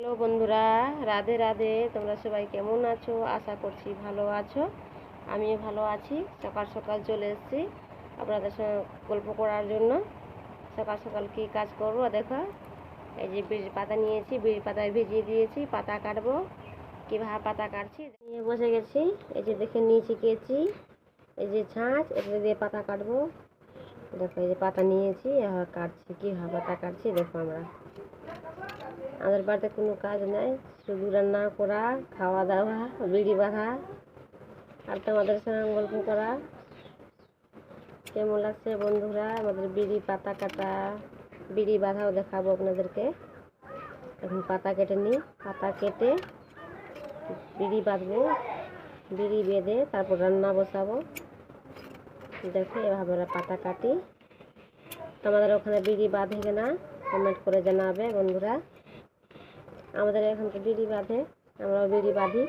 Hello বন্ধুরা, রাধে রাধে। তোমরা সবাই কেমন আছো? আশা করছি ভালো আছো। আমিও ভালো আছি। সকাল সকাল চলে এসেছি আপনাদের সঙ্গে গল্প করার জন্য। সকাল সকাল কী কাজ করব? দেখো, এই যে বীজ পাতা নিয়েছি বীজ পাতায় ভিজিয়ে দিয়েছি, পাতা কাটবো। কীভাবে পাতা কাটছি? নিয়ে বসে গেছি। এই যে দেখে নিয়েছি কেচি এই যে ছাঁচ এটা দিয়ে পাতা কাটবো। দেখো, এই যে পাতা নিয়েছি, এবার কাটছি। কীভাবে পাতা কাটছি, দেখো আমরা। আমাদের বাড়িতে কোনো কাজ নাই। শুধু রান্না করা, খাওয়া দাওয়া, বিড়ি বাঁধা, আর তোমাদের সঙ্গে গল্প করা। কেমন লাগছে বন্ধুরা? আমাদের বিড়ি পাতা কাটা, বিড়ি বাঁধাও দেখাবো আপনাদেরকে। এখন পাতা কেটে নিই। পাতা কেটে বিড়ি বাঁধবো, বিড়ি বেঁধে তারপর রান্না বসাবো। দেখে, এভাবে আমরা পাতা কাটি। তোমাদের ওখানে বিড়ি বাঁধে কিনা কমেন্ট করে জানাবে বন্ধুরা। আমাদের এখানকার বিড়ি বাঁধে, আমরাও বিড়ি বাঁধি।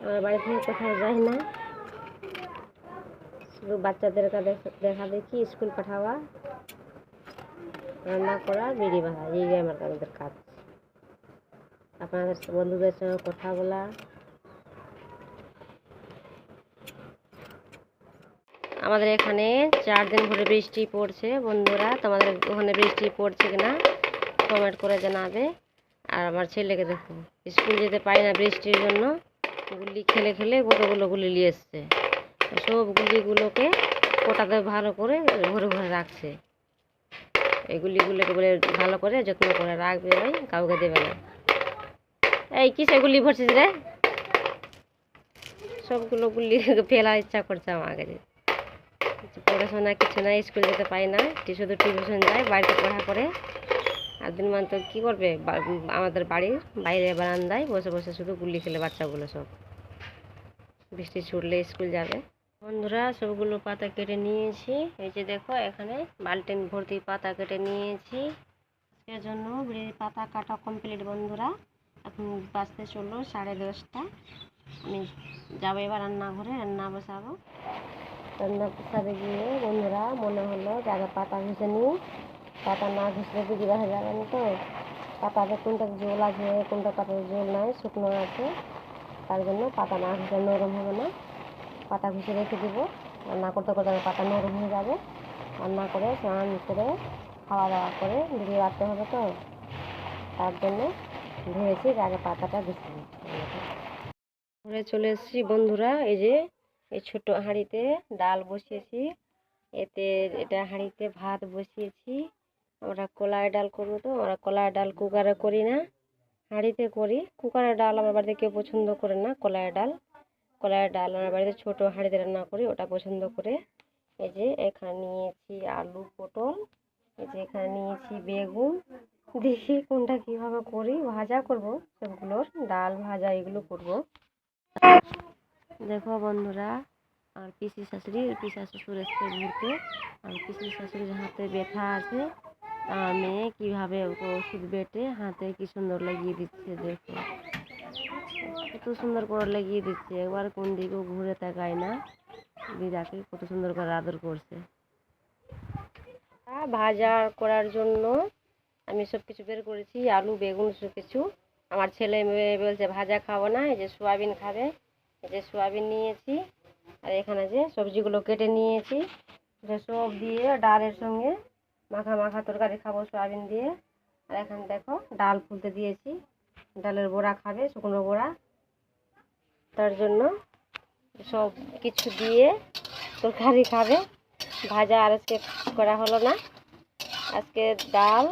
আমরা বাড়ি থেকে কোথাও যাই না। শুধু বাচ্চাদেরকে দেখ- দেখা দেখি, স্কুল পাঠাওয়া। রান্না করা, বিড়ি বাঁধা, এই আমার আমাদের কাজ। আপনাদের বন্ধুদের সঙ্গে কথা বলা। আমাদের এখানে চার দিন ধরে বৃষ্টি পড়ছে, বন্ধুরা। তোমাদের ওখানে বৃষ্টি পড়ছে কিনা কমেন্ট করে জানাবে। আর আমার ছেলেকে দেখো স্কুল যেতে পারি না বৃষ্টির জন্য। গুলি খেলে খেলে কতগুলো গুলি নিয়ে এসছে। সব গুলিগুলোকে কোটাতে ভালো করে ঘরে ঘরে রাখছে। এই গুলিগুলোকে বলে ভালো করে, যত্ন করে রাখবে ওই কাউকে দেবে না। এই কিসে গুলি ভরছিস রে? সবগুলো গুলি ফেলার ইচ্ছা করছে আমাকে। পড়াশোনা কিছু না স্কুল যেতে পারি না। শুধু টিউশন যায়, বাড়িতে পড়া করে। আর দিন মান তো কী করবে? আমাদের বাড়ির বাইরে বারান্দায় বসে বসে শুধু গুলি খেলে বাচ্চাগুলো সব। বৃষ্টি ছুটলে স্কুল যাবে। বন্ধুরা, সবগুলো পাতা কেটে নিয়েছি। এই যে দেখো, এখানে বালতিন ভর্তি পাতা কেটে নিয়েছি। এর জন্য পাতা কাটা কমপ্লিট বন্ধুরা। এখন বাজতে চলল সাড়ে দশটা। আমি যাব এবার রান্নাঘরে, রান্না বসাবো। রান্না বসাতে গিয়ে বন্ধুরা মনে হলো জায়গা পাতা ঘষে নিই। পাতা না ঘষলে বিড়ি বাঁধা যাবে না তো। পাতাতে কোনটা জল আছে, কোনটা পাতাতে জল নাই, শুকনো আছে, তার জন্য পাতা না ঘষে নরম হবে না। পাতা ঘষে রেখে দিব। রান্না করতে করতে পাতা নরম হয়ে যাবে। রান্না করে স্নান করে খাওয়া দাওয়া করে বিড়ি বাঁধতে হবে তো। তার জন্য যে আগে পাতাটা ঘষে ঘরে চলে এসেছি বন্ধুরা, এই যে এই ছোট হাঁড়িতে ডাল বসিয়েছি। এতে এটা হাঁড়িতে ভাত বসিয়েছি। আমরা কলাই ডাল করব তো আমরা কলাই ডাল কুকারে করি না, হাঁড়িতে করি। কুকারের ডাল আমার বাড়িতে কেউ পছন্দ করে না, কলাই ডাল। কলাই ডাল আমার বাড়িতে ছোটো হাঁড়িতে রান্না করি, ওটা পছন্দ করে। এই যে এখানে নিয়েছি আলু পটল, এই যে এখানে নিয়েছি বেগুন। দেখি কোনটা কীভাবে করি, ভাজা করব সবগুলোর, ডাল ভাজা এগুলো করব। দেখো বন্ধুরা, আর পিসি শাশুড়ি, পিসা শ্বশুর এসছে ঘুরতে, আর পিসি শাশুড়ির হাতে ব্যথা আছে। মেয়ে কীভাবে ওকে ওষুধ বেটে হাতে কি সুন্দর লাগিয়ে দিচ্ছে দেখো। কত সুন্দর করে লাগিয়ে দিচ্ছে, একবার কোন দিকেও ঘুরে তাকায় না। দিদাকে কত সুন্দর করে আদর করছে। ভাজা করার জন্য আমি সব কিছু বের করেছি, আলু, বেগুন সব কিছু আমার ছেলে মেয়ে বলছে, ভাজা খাব না, এই যে সোয়াবিন খাবে। এই যে সোয়াবিন নিয়েছি, আর এখানে যে সবজিগুলো কেটে নিয়েছি। সব দিয়ে ডালের সঙ্গে মাখা মাখা তরকারি খাব সয়াবিন দিয়ে। আর এখানে দেখো ডাল ফুলতে দিয়েছি। ডালের বড়া খাবে, শুকনো বড়া। তার জন্য সব কিছু দিয়ে তরকারি খাবে। ভাজা আর আজকে করা হলো না। আজকে ডাল,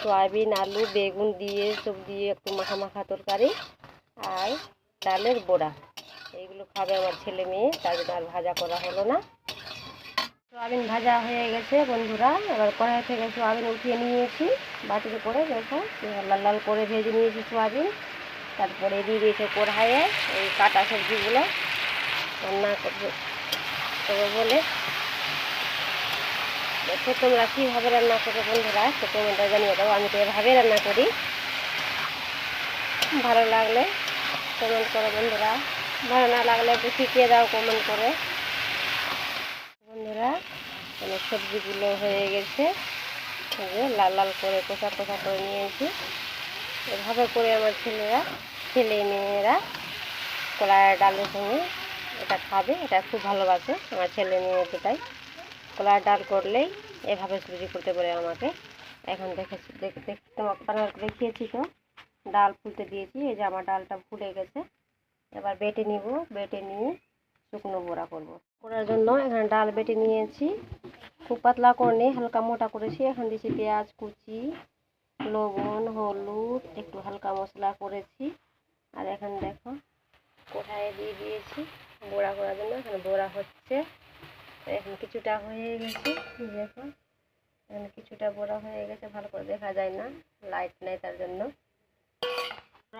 সয়াবিন, আলু, বেগুন দিয়ে, সব দিয়ে একটু মাখা মাখা তরকারি আর ডালের বড়া। এইগুলো খাবে আমার ছেলে মেয়ে, তার জন্য আর ভাজা করা হলো না। সোয়াবিন ভাজা হয়ে গেছে, বন্ধুরা। এবার কড়াই থেকে সোয়াবিন উঠিয়ে নিয়েছি, বাটিতে করে দেখো, লাল লাল করে ভেজে নিয়েছি সোয়াবিন তারপরে দিয়ে দিয়েছে কড়াইয়ে এই কাটা সবজিগুলো। রান্না করব করব বলে। দেখো তোমরা কীভাবে রান্না করবে বন্ধুরা সে কমেন্টে জানিয়ে দাও, আমি তো এভাবে রান্না করি। ভালো লাগলে কমেন্ট করো বন্ধুরা, ভালো না লাগলে একটু শিখিয়ে দাও কমেন্ট করে। বন্ধুরা মানে সবজিগুলো হয়ে গেছে। লাল লাল করে কষা কষা করে নিয়েছি। এভাবে করে আমার ছেলেরা, ছেলে মেয়েরা কলার ডালের সঙ্গে এটা খাবে, এটা খুব ভালোবাসে আমার ছেলে মেয়ে দুটাই কলার ডাল করলেই এভাবে সবজি করতে বলে আমাকে। এখন দেখেছি দেখ বানাতে দেখিয়েছি তো, ডাল ফুলতে দিয়েছি, এই যে আমার ডালটা ফুলে গেছে। এবার বেটে নিব, বেটে নিয়ে শুকনো বড়া করব। করার জন্য এখানে ডাল বেটে নিয়েছি। খুব পাতলা করে হালকা মোটা করেছি। এখন দিয়েছি পেঁয়াজ কুচি, লবণ, হলুদ, একটু হালকা মশলা করেছি। আর এখন দেখো কোথায় দিয়ে দিয়েছি। বড়া করার জন্য এখানে বড়া হচ্ছে। এখন কিছুটা হয়ে গেছে। দেখো, এখানে কিছুটা বড়া হয়ে গেছে। ভালো করে দেখা যায় না, লাইট নাই তার জন্য।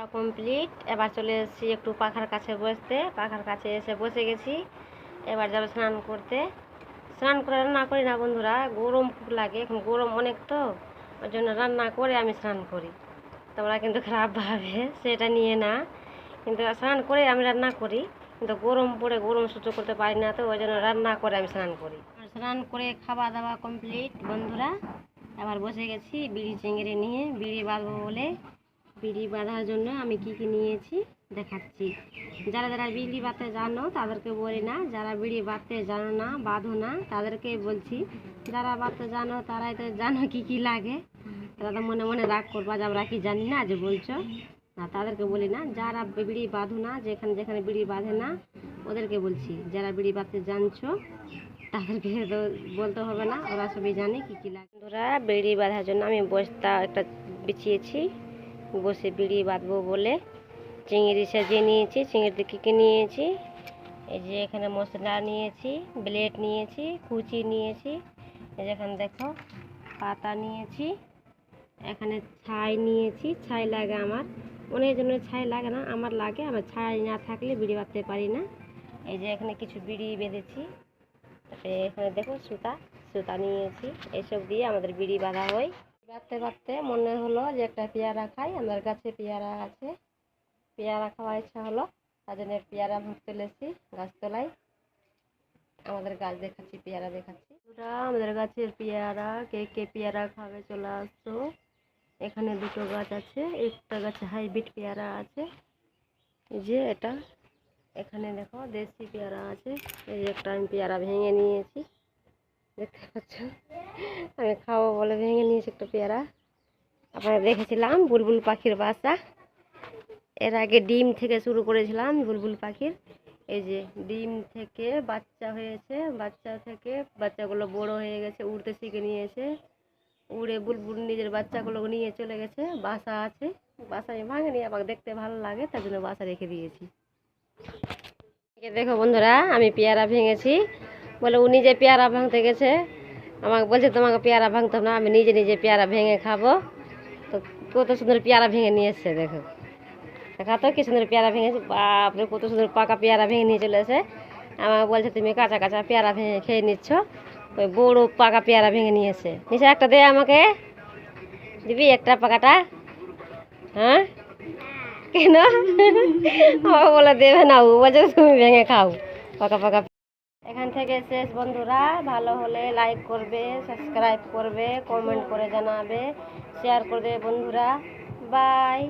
কমপ্লিট এবার চলে এসেছি একটু পাখার কাছে বসতে। পাখার কাছে এসে বসে গেছি। এবার যাবে স্নান করতে। স্নান করে রান্না করি না বন্ধুরা, গরম খুব লাগে। এখন গরম অনেক তো, ওই জন্য রান্না করে আমি স্নান করি। তোমরা কিন্তু খারাপ ভাবে, সেটা নিয়ে না। কিন্তু স্নান করে আমি রান্না করি। কিন্তু গরম পড়ে গরম সহ্য করতে পারি না তো, ওই জন্য রান্না করে আমি স্নান করি। স্নান করে খাওয়া দাওয়া কমপ্লিট বন্ধুরা। এবার বসে গেছি বিড়ি চিংড়ি নিয়ে, বিড়ি বাঁধবো বলে। বিড়ি বাঁধার জন্য আমি কি কি নিয়েছি দেখাচ্ছি। যারা যারা বিড়ি বাঁধতে জানো তাদেরকে বলি না, যারা বিড়ি বাঁধতে জানো না, বাঁধো না, তাদেরকে বলছি, যারা বাঁধতে জানো তারাই তো জানো কি কি লাগে। তারা তো মনে মনে রাগ করবা যে আমরা কি জানি না যে বলছো। না, তাদেরকে বলি না, যারা বিড়ি বাঁধো না, যেখানে যেখানে বিড়ি বাঁধে না, ওদেরকে বলছি, যারা বিড়ি বাঁধতে জানছো, তাদেরকে তো বলতে হবে না, ওরা সবই জানে কি কি লাগে। ওরা বিড়ি বাঁধার জন্য আমি বস্তা একটা বিছিয়েছি। বসে বিড়ি বাঁধবো বলে চিংড়ি সাজিয়ে নিয়েছি চিংড়িতে কী কী নিয়েছি? এই যে এখানে মশলা নিয়েছি, ব্লেড নিয়েছি, কুচি নিয়েছি, এই যে এখানে দেখো পাতা নিয়েছি, এখানে ছাই নিয়েছি, ছাই লাগে আমার। অনেক জনের ছাই লাগে না, আমার লাগে, আমার ছাই না থাকলে বিড়ি বাঁধতে পারি না। এই যে এখানে কিছু বিড়ি বেঁধেছি, তারপরে এখানে দেখো সুতা সুতা নিয়েছি, এসব দিয়ে আমাদের বিড়ি বাঁধা হয়। বাঁধতে বাঁধতে মনে হলো যে একটা পেয়ারা খাই, আমার গাছে পেয়ারা আছে। পেয়ারা খাওয়ার ইচ্ছা হলো, তার জন্য পেয়ারা ভাঙতে চলেছি গাছতলায়। আমাদের গাছ দেখাচ্ছি, পেয়ারা দেখাচ্ছি। ওরা আমাদের গাছের পেয়ারা, কে কে পেয়ারা খাবে চলে আসতো এখানে দুটো গাছ আছে, একটা গাছে হাইব্রিড পেয়ারা আছে। যে এটা, এখানে দেখো দেশি পেয়ারা আছে। এই একটা আমি পেয়ারা ভেঙে নিয়েছি। দেখতে পাচ্ছ? আমি খাব বলে ভেঙে নিয়েছি একটা পেয়ারা। আপনারা দেখেছিলাম বুলবুল পাখির বাসা এর আগে ডিম থেকে শুরু করেছিলাম বুলবুল পাখির। এই যে ডিম থেকে বাচ্চা হয়েছে, বাচ্চা থেকে বাচ্চাগুলো বড় হয়ে গেছে, উড়তে শিখে নিয়েছে। উড়ে বুলবুল নিজের বাচ্চাগুলো নিয়ে চলে গেছে, বাসা আছে। বাসা আমি ভাঙেনি আমাকে দেখতে ভালো লাগে, তার জন্য বাসা রেখে দিয়েছি। দেখো বন্ধুরা, আমি পেয়ারা ভেঙেছি। বলে উনি যে পেয়ারা ভাঙতে গেছে আমাকে বলছে, তোমাকে পেয়ারা ভাঙতে হবে না, আমি নিজে নিজে পেয়ারা ভেঙে খাব। তো কত সুন্দর পেয়ারা ভেঙে নিয়ে এসছে দেখো। দেখা তো কি সুন্দর পেয়ারা ভেঙেছে, বাপরে, কত সুন্দর পাকা পেয়ারা ভেঙে নিয়ে চলে এসে আমাকে বলছে, তুমি কাঁচা কাঁচা পেয়ারা ভেঙে খেয়ে নিচ্ছ। ওই বড় পাকা পেয়ারা ভেঙে নিয়েছে। নিচে একটা দে আমাকে। দিবি একটা পাকাটা? হ্যাঁ? কেন? আমাকে বলে, দেবে না ও। বলছে, তুমি ভেঙে খাও। পাকা পাকা থেকে শেষ বন্ধুরা, ভালো হলে লাইক করবে সাবস্ক্রাইব করবে কমেন্ট করে জানাবে শেয়ার করবে বন্ধুরা। বাই